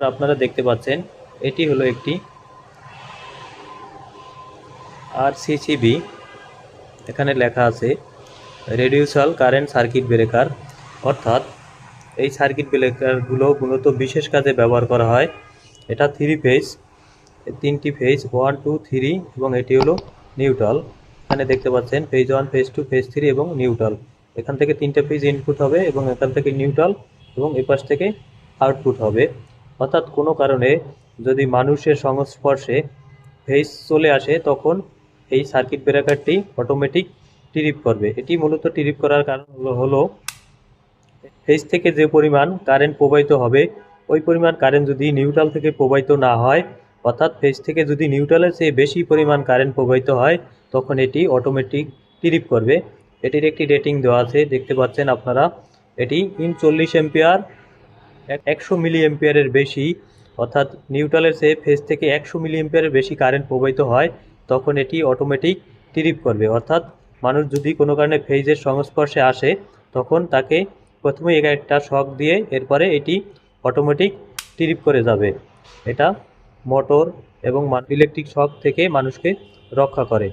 আপনারা দেখতে পাচ্ছেন, এটি হলো একটি আর সিসিবি এখানে লেখা আছে, রেডিউসাল কারেন্ট সার্কিট ব্রেকার। অর্থাৎ এই সার্কিট ব্রেকারগুলো মূলত বিশেষ কাজে ব্যবহার করা হয়। এটা থ্রি ফেজ তিনটি ফেজ ওয়ান টু থ্রি এবং এটি হলো নিউট্রাল এখানে দেখতে পাচ্ছেন phase one phase two phase three এবং নিউট্রাল এখান থেকে তিনটে ফেজ ইনপুট হবে এবং এখান থেকে নিউট্রাল এবং এপাশ থেকে আউটপুট হবে। অর্থাৎ কোনো কারণে যদি মানুষের সংস্পর্শে ফেজ চলে আসে, তখন এই সার্কিট ব্রেকারটি অটোমেটিক ট্রিপ করবে। এটি মূলত ট্রিপ করার কারণ হলো ফেজ থেকে যে পরিমাণ কারেন্ট প্রবাহিত হবে, ওই পরিমাণ কারেন্ট যদি নিউট্রাল থেকে প্রবাহিত না হয়, অর্থাৎ ফেজ থেকে যদি নিউট্রালের চেয়ে বেশি পরিমাণ কারেন্ট প্রবাহিত হয়, তখন এটি অটোমেটিক ট্রিপ করবে। এটির একটি রেটিং দেওয়া আছে, দেখতে পাচ্ছেন আপনারা। এটি ইন চল্লিশ এম্পিয়ার একশো মিলি এম্পিয়ারের বেশি, অর্থাৎ নিউট্রালের সে ফেজ থেকে একশো মিলি এম্পিয়ারের বেশি কারেন্ট প্রবাহিত হয়, তখন এটি অটোমেটিক ট্রিপ করবে। অর্থাৎ মানুষ যদি কোনো কারণে ফেজের সংস্পর্শে আসে, তখন তাকে প্রথমে একা একটা শক দিয়ে এরপরে এটি অটোমেটিক ট্রিপ করে যাবে। এটা মোটর এবং ইলেকট্রিক শক থেকে মানুষকে রক্ষা করে।